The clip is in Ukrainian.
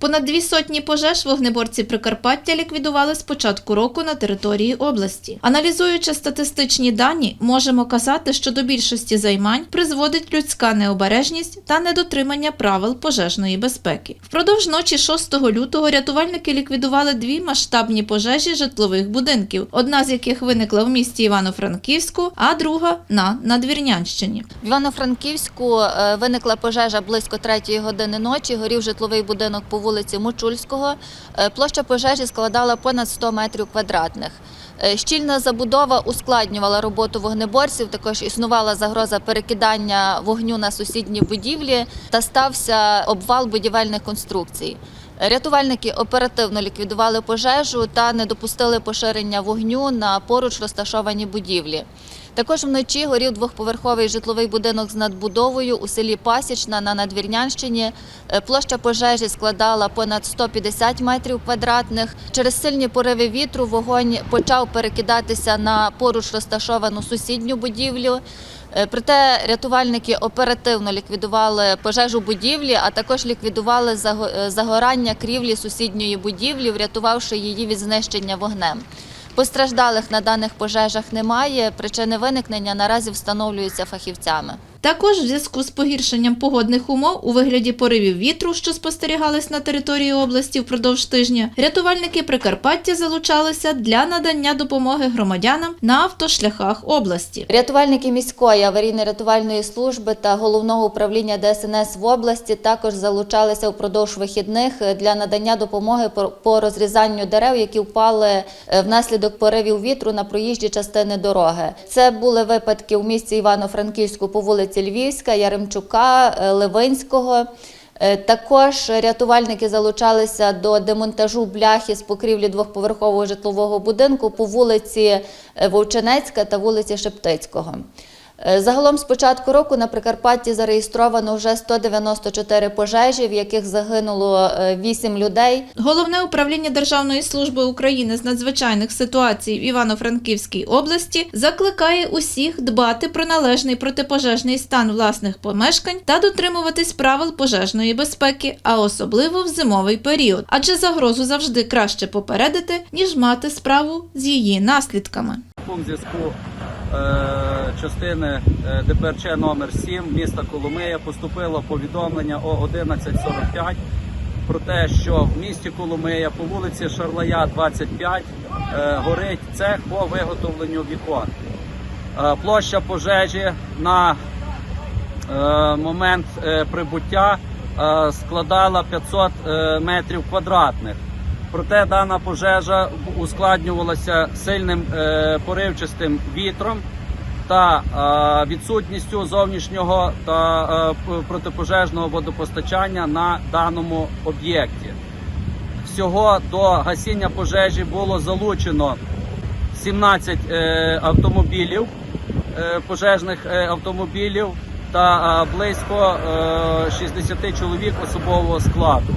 Понад дві сотні пожеж вогнеборці Прикарпаття ліквідували з початку року на території області. Аналізуючи статистичні дані, можемо казати, що до більшості займань призводить людська необережність та недотримання правил пожежної безпеки. Впродовж ночі 6 лютого рятувальники ліквідували дві масштабні пожежі житлових будинків, одна з яких виникла в місті Івано-Франківську, а друга на Надвірнянщині. В Івано-Франківську е, виникла пожежа близько третьої години ночі. Горів житловий будинок по Мочульського. Е, Площа пожежі складала понад 100 метрів квадратних. Е, Щільна забудова ускладнювала роботу вогнеборців. Також існувала загроза перекидання вогню на сусідні будівлі та стався обвал будівельних конструкцій. Рятувальники оперативно ліквідували пожежу та не допустили поширення вогню на поруч розташовані будівлі. Також вночі горів двохповерховий житловий будинок з надбудовою у селі Пасічна на Надвірнянщині. Е, Площа пожежі складала понад 150 метрів квадратних. Через сильні пориви вітру вогонь почав перекидатися на поруч розташовану сусідню будівлю. Е, Проте рятувальники оперативно ліквідували пожежу будівлі, а також ліквідували е, загорання крівлі сусідньої будівлі, врятувавши її від знищення вогнем. Постраждалих на даних пожежах немає. Причини виникнення наразі встановлюються фахівцями. Також в зв'язку з погіршенням погодних умов у вигляді поривів вітру, що спостерігались на території області впродовж тижня, рятувальники Прикарпаття залучалися для надання допомоги громадянам на автошляхах області. Рятувальники міської аварійно-рятувальної служби та головного управління ДСНС в області також залучалися впродовж вихідних для надання допомоги по- розрізанню дерев, які впали е, внаслідок поривів вітру на проїжджі частини дороги. Це були випадки у місті Івано-Франківську по вулиці Львівська, Яремчука, Левинського. Е, Також рятувальники залучалися до демонтажу бляхи з покрівлі двохповерхового житлового будинку по вулиці е, Вовчинецька та вулиці Шептицького. Е, Загалом з початку року на Прикарпатті зареєстровано вже 194 пожежі, в яких загинуло 8 людей. Головне управління Державної служби України з надзвичайних ситуацій в Івано-Франківській області закликає усіх дбати про належний протипожежний стан власних помешкань та дотримуватись правил пожежної безпеки, а особливо в зимовий період, адже загрозу завжди краще попередити, ніж мати справу з її наслідками. У зв'язку е, частини е, ДПРЧ номер 7 міста Коломия поступило повідомлення о 11.45 про те, що в місті Коломия по вулиці Шарлая 25 е, горить цех по виготовленню вікон. Е, площа пожежі на момент прибуття складала 500 е, метрів квадратних. Проте дана пожежа ускладнювалася сильним поривчастим вітром та е, відсутністю зовнішнього та е, протипожежного водопостачання на даному об'єкті. Всього до гасіння пожежі було залучено 17 е, автомобілів, пожежних автомобілів та близько е, 60 чоловік особового складу.